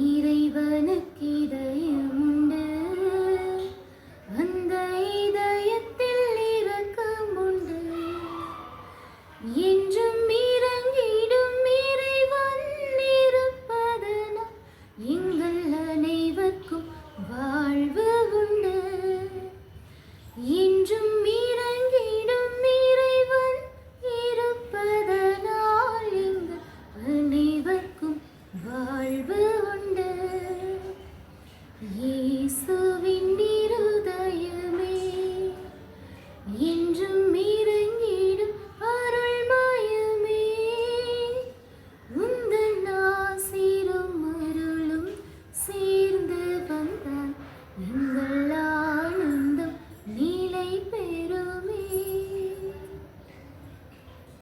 இறைவனுக்கிதயம் angel